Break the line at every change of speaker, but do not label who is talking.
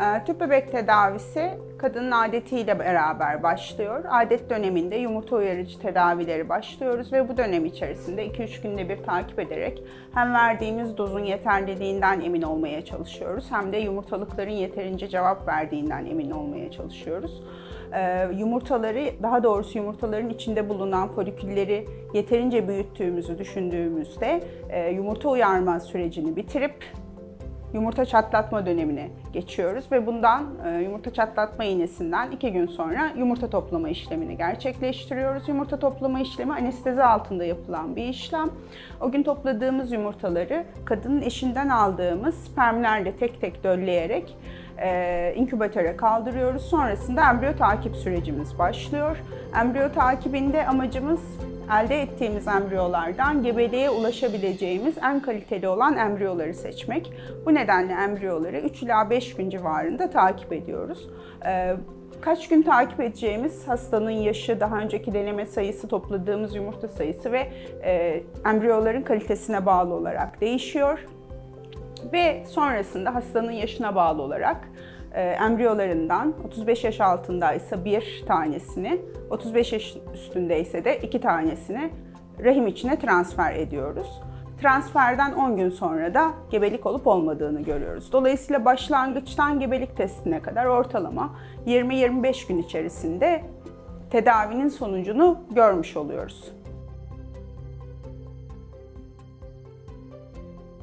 Ee, Tüp bebek tedavisi kadının adetiyle beraber başlıyor. Adet döneminde yumurta uyarıcı tedavileri başlıyoruz ve bu dönem içerisinde 2-3 günde bir takip ederek hem verdiğimiz dozun yeterliliğinden emin olmaya çalışıyoruz hem de yumurtalıkların yeterince cevap verdiğinden emin olmaya çalışıyoruz. Ee, Yumurtaları, daha doğrusu yumurtaların içinde bulunan folikülleri yeterince büyüttüğümüzü düşündüğümüzde e, yumurta uyarma sürecini bitirip yumurta çatlatma dönemine geçiyoruz ve bundan e, yumurta çatlatma iğnesinden iki gün sonra yumurta toplama işlemini gerçekleştiriyoruz. Yumurta toplama işlemi anestezi altında yapılan bir işlem. O gün topladığımız yumurtaları kadının eşinden aldığımız spermlerle tek tek dölleyerek e, inkübatöre kaldırıyoruz. Sonrasında embriyo takip sürecimiz başlıyor. Embriyo takibinde amacımız elde ettiğimiz embriyolardan gebeliğe ulaşabileceğimiz en kaliteli olan embriyoları seçmek. Bu nedenle embriyoları 3 ila 5 gün civarında takip ediyoruz. Ee, Kaç gün takip edeceğimiz hastanın yaşı, daha önceki deneme sayısı, topladığımız yumurta sayısı ve e, embriyoların kalitesine bağlı olarak değişiyor. Ve sonrasında hastanın yaşına bağlı olarak embriyolarından 35 yaş altındaysa bir tanesini, 35 yaş üstündeyse de iki tanesini rahim içine transfer ediyoruz. Transferden 10 gün sonra da gebelik olup olmadığını görüyoruz. Dolayısıyla başlangıçtan gebelik testine kadar ortalama 20-25 gün içerisinde tedavinin sonucunu görmüş oluyoruz.